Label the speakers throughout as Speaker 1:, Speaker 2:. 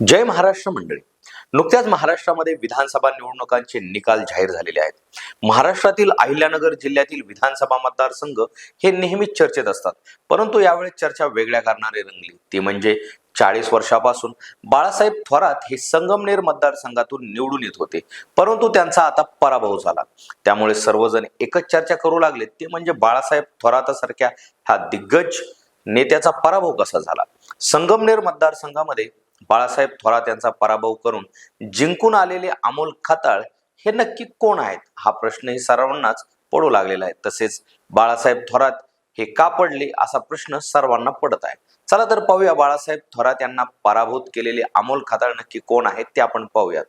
Speaker 1: जय महाराष्ट्र मंडळी. नुकत्याच महाराष्ट्रामध्ये विधानसभा निवडणुकांचे निकाल जाहीर झालेले आहेत. महाराष्ट्रातील अहिल्यानगर जिल्ह्यातील विधानसभा मतदारसंघ हे नेहमीच चर्चेत असतात. परंतु यावेळी चर्चा वेगळ्या कारणाने रंगली. ती म्हणजे चाळीस वर्षापासून बाळासाहेब थोरात हे संगमनेर मतदारसंघातून निवडून येत होते. परंतु त्यांचा आता पराभव झाला. त्यामुळे सर्वजण एकच चर्चा करू लागले. ते म्हणजे बाळासाहेब थोरातासारख्या ह्या दिग्गज नेत्याचा पराभव कसा झाला? संगमनेर मतदारसंघामध्ये बाळासाहेब थोरात यांचा पराभव करून जिंकून आलेले अमोल खताळ हे नक्की कोण आहेत? हा प्रश्नही सर्वांनाच पडू लागलेला आहे. तसेच बाळासाहेब थोरात हे का पडले असा प्रश्न सर्वांना पडत आहे. चला तर पाहूया बाळासाहेब थोरात यांना पराभूत केलेले अमोल खताळ नक्की कोण आहेत ते आपण पाहूयात.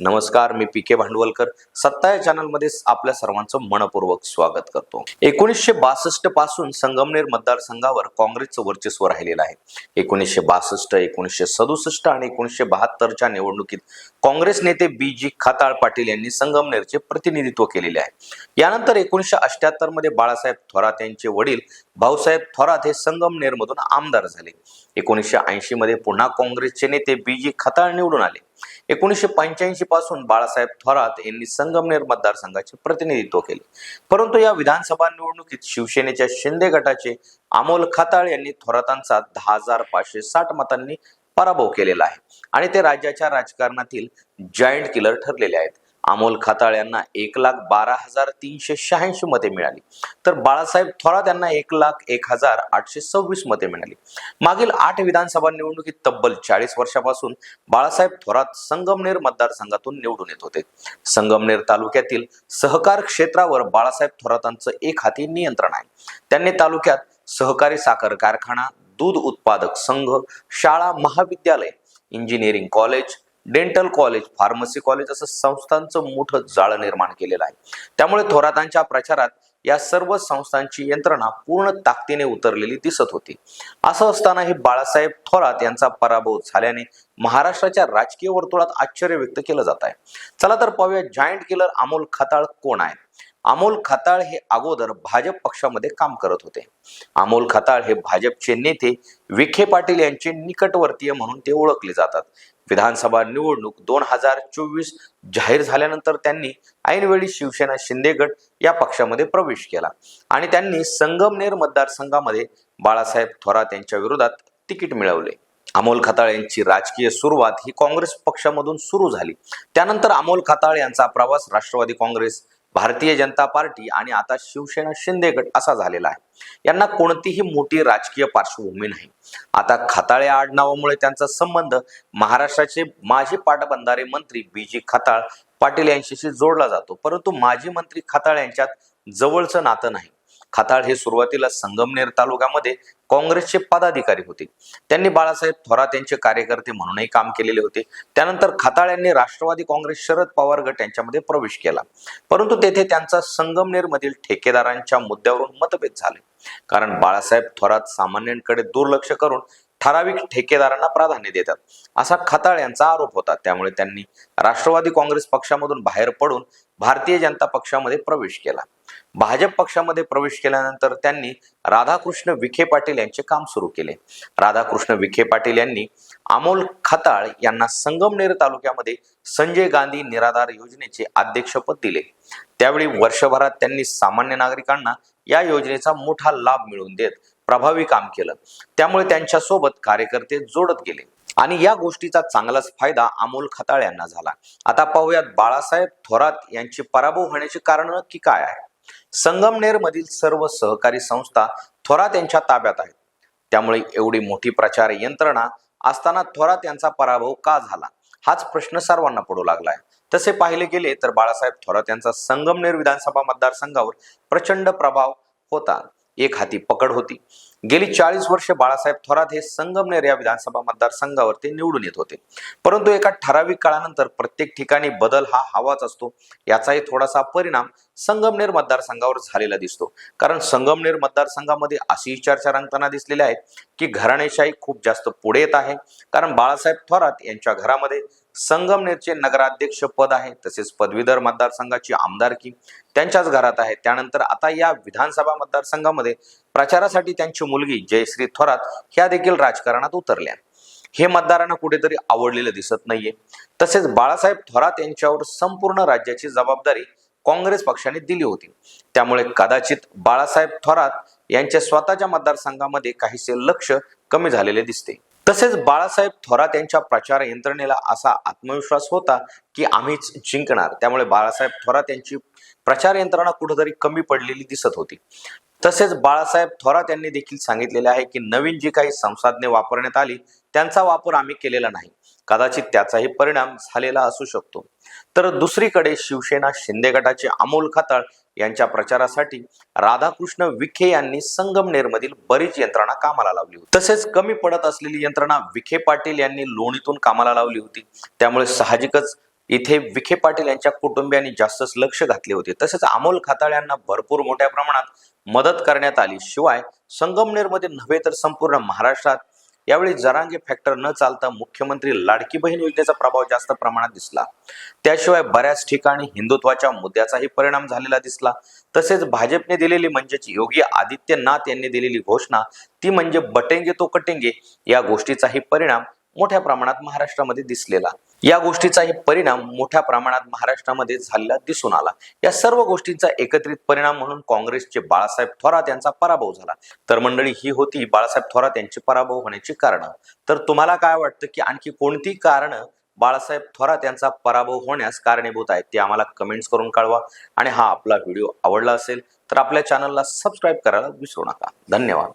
Speaker 1: नमस्कार मी पी के भांडवलकर. सत्ता या चॅनलमध्ये आपल्या सर्वांचं मनपूर्वक स्वागत करतो. एकोणीसशे बासष्टपासून संगमनेर मतदारसंघावर काँग्रेसचं वर्चस्व राहिलेलं आहे. एकोणीसशे बासष्ट एकोणीसशे सदुसष्ट आणि एकोणीसशे बहात्तरच्या निवडणुकीत काँग्रेस नेते बी जी खाताळ पाटील यांनी संगमनेरचे प्रतिनिधित्व केलेले आहे. यानंतर एकोणीसशे अठ्याहत्तरमध्ये बाळासाहेब थोरात यांचे वडील भाऊसाहेब थोरात हे संगमनेर मधून आमदार झाले. एकोणीसशे ऐंशी मध्ये पुन्हा काँग्रेसचे नेते बी जी खताळ निवडून आले. एकोणीसशे पंच्याऐंशी पासून बाळासाहेब थोरात यांनी संगमनेर मतदारसंघाचे प्रतिनिधित्व केले. परंतु या विधानसभा निवडणुकीत शिवसेनेच्या शिंदे गटाचे अमोल खताळ यांनी थोरातांचा दहा हजार पाचशे साठ मतांनी पराभव केलेला आहे. आणि ते राज्याच्या राजकारणातील जायंट किलर ठरलेले आहेत. अमोल खाताळ यांना एक लाख बारा हजार तीनशे शहाऐंशी मते मिळाली. तर बाळासाहेब थोरात यांना एक लाख एक हजार आठशे सव्वीस मते मिळाली. मागील आठ विधानसभा निवडणुकीत तब्बल चाळीस वर्षापासून बाळासाहेब थोरात संगमनेर मतदारसंघातून निवडून येत होते. संगमनेर तालुक्यातील सहकार क्षेत्रावर बाळासाहेब थोरातांचं एक हाती नियंत्रण आहे. त्यांनी तालुक्यात सहकारी साखर कारखाना दूध उत्पादक संघ शाळा महाविद्यालय engineering college dental college pharmacy college असं संस्थांचं मोठं जाळं निर्माण केलेलं आहे. त्यामुळे थोरातांच्या प्रचारात या सर्व संस्थांची यंत्रणा पूर्ण ताकदीने उतरलेली दिसत होती. असं असतानाही बाळासाहेब थोरात यांचा पराभव झाल्याने महाराष्ट्राच्या राजकीय वर्तुळात आश्चर्य व्यक्त केलं जात आहे. चला तर पाहूया जायंट किलर अमोल खताळ कोण आहे? अमोल खताळ हे अगोदर भाजप पक्षामध्ये काम करत होते. अमोल खताळ हे भाजपचे नेते विखे पाटील यांचे निकटवर्तीय म्हणून ते ओळखले जातात. विधानसभा निवडणूक दोन हजार चोवीस जाहीर झाल्यानंतर त्यांनी ऐनवेळी शिवसेना शिंदे गट या पक्षामध्ये प्रवेश केला आणि त्यांनी संगमनेर मतदारसंघामध्ये बाळासाहेब थोरात यांच्या विरोधात तिकीट मिळवले. अमोल खताळ यांची राजकीय सुरुवात ही काँग्रेस पक्षामधून सुरू झाली. त्यानंतर अमोल खताळ यांचा प्रवास राष्ट्रवादी काँग्रेस भारतीय जनता पार्टी आणि आता शिवसेना शिंदे गट असा झालेला आहे. यांना कोणतीही मोठी राजकीय पार्श्वभूमी नाही. आता खताळे आडनावामुळे त्यांचा संबंध महाराष्ट्राचे माजी पाटबंधारे मंत्री बी जी खताळ पाटील यांच्याशी जोडला जातो. परंतु माजी मंत्री खताळ यांच्यात जवळचं नातं नाही. खताळ हे सुरुवातीला संगमनेर तालुक्यामध्ये काँग्रेसचे पदाधिकारी होते. त्यांनी बाळासाहेब थोरात यांचे कार्यकर्ते म्हणूनही काम केलेले होते. त्यानंतर खताळ यांनी राष्ट्रवादी काँग्रेस शरद पवार गट यांच्यामध्ये प्रवेश केला. परंतु तेथे त्यांचा संगमनेर मधील ठेकेदारांच्या मुद्द्यावरून मतभेद झाले. कारण बाळासाहेब थोरात सामान्यांकडे दुर्लक्ष करून ठराविक ठेकेदारांना प्राधान्य देतात. असा खताळ यांचा आरोप होता. त्यामुळे त्यांनी राष्ट्रवादी काँग्रेस पक्षामधून बाहेर पडून भारतीय जनता पक्षामध्ये प्रवेश केला. भाजप पक्षामध्ये प्रवेश केल्यानंतर त्यांनी राधाकृष्ण विखे पाटील यांचे काम सुरू केले. राधाकृष्ण विखे पाटील यांनी अमोल खताळ यांना संगमनेर तालुक्यामध्ये संजय गांधी निराधार योजनेचे अध्यक्षपद दिले. त्यावेळी वर्षभरात त्यांनी सामान्य नागरिकांना या योजनेचा मोठा लाभ मिळवून देत प्रभावी काम केलं. त्यामुळे त्यांच्यासोबत कार्यकर्ते जोडत गेले. आणि या गोष्टीचा चांगलाच फायदा अमोल खताळ यांना झाला. आता पाहूयात बाळासाहेब थोरात यांची पराभव होण्याची कारण की काय आहे? संगमनेर मधील सर्व सहकारी संस्था थोरात यांच्या ताब्यात आहेत. त्यामुळे एवढी मोठी प्रचार यंत्रणा असताना थोरात यांचा पराभव का झाला? हाच प्रश्न सर्वांना पडू लागलाय. तसे पाहिले गेले तर बाळासाहेब थोरात यांचा संगमनेर विधानसभा मतदारसंघावर प्रचंड प्रभाव होता. एक हाती पकड होती. गेली चाळीस वर्ष बाळासाहेब थोरात हे संगमनेर या विधानसभा मतदारसंघावर ते निवडून येत होते. परंतु एका ठराविक काळानंतर प्रत्येक ठिकाणी बदल हा हवाच असतो. याचाही थोडासा परिणाम संगमनेर मतदारसंघावर झालेला दिसतो. कारण संगमनेर मतदारसंघामध्ये अशी चर्चा रंगताना दिसलेल्या आहेत की घराणेशाही खूप जास्त पुढे येत आहे. कारण बाळासाहेब थोरात यांच्या घरामध्ये संगमनेरचे नगराध्यक्ष पद आहे तसेच पदवीधर मतदारसंघाची आमदारकी त्यांच्याच घरात आहे. त्यानंतर आता या विधानसभा मतदारसंघामध्ये प्रचारासाठी त्यांची मुलगी जयश्री थोरात ह्या देखील राजकारणात उतरल्या. हे मतदारांना कुठेतरी आवडलेलं दिसत नाहीये. तसेच बाळासाहेब थोरात यांच्यावर संपूर्ण राज्याची जबाबदारी काँग्रेस पक्षाने दिली होती. त्यामुळे कदाचित बाळासाहेब थोरात यांच्या स्वतःच्या मतदारसंघामध्ये काहीसे लक्ष कमी झालेले दिसते. तसेच बाळासाहेब थोरात यांच्या प्रचार यंत्रणेला असा आत्मविश्वास होता की आम्हीच जिंकणार. त्यामुळे बाळासाहेब थोरात यांची प्रचार यंत्रणा कुठेतरी कमी पडलेली दिसत होती. तसेच बाळासाहेब थोरात यांनी देखील सांगितलेले आहे की नवीन जी काही संसाधने वापरण्यात आली त्यांचा वापर आम्ही केलेला नाही. कदाचित त्याचाही परिणाम झालेला असू शकतो. तर दुसरीकडे शिवसेना शिंदे गटाचे अमोल खताळ यांच्या प्रचारासाठी राधाकृष्ण विखे यांनी संगमनेरमधील बरीच यंत्रणा कामाला लावली होती. तसेच कमी पडत असलेली यंत्रणा विखे पाटील यांनी लोणीतून कामाला लावली होती. त्यामुळे साहजिकच इथे विखे पाटील यांच्या कुटुंबियांनी जास्तच लक्ष घातले होते. तसेच अमोल खताळ यांना भरपूर मोठ्या प्रमाणात मदत करण्यात आली. शिवाय संगमनेरमध्ये नव्हे तर संपूर्ण महाराष्ट्रात यावेळी जरांगे फॅक्टर न चालता मुख्यमंत्री लाडकी बहीण योजनेचा प्रभाव जास्त प्रमाणात दिसला. त्याशिवाय बऱ्याच ठिकाणी हिंदुत्वाच्या मुद्द्याचाही परिणाम झालेला दिसला. तसेच भाजपने दिलेली म्हणजेच योगी आदित्यनाथ यांनी दिलेली घोषणा ती म्हणजे बटेंगे तो कटेंगे या गोष्टीचाही परिणाम मोठ्या प्रमाणात महाराष्ट्रामध्ये दिसलेला. या गोष्टीचाही परिणाम मोठ्या प्रमाणात महाराष्ट्रामध्ये झालेला दिसून आला. या सर्व गोष्टींचा एकत्रित परिणाम म्हणून काँग्रेसचे बाळासाहेब थोरात यांचा पराभव झाला. तर मंडळी ही होती बाळासाहेब थोरात यांची पराभव होण्याची कारणं. तर तुम्हाला काय वाटतं की आणखी कोणती कारणं बाळासाहेब थोरात यांचा पराभव होण्यास कारणीभूत आहेत ते आम्हाला कमेंट्स करून कळवा. आणि हा आपला व्हिडिओ आवडला असेल तर आपल्या चॅनलला सबस्क्राईब करायला विसरू नका. धन्यवाद.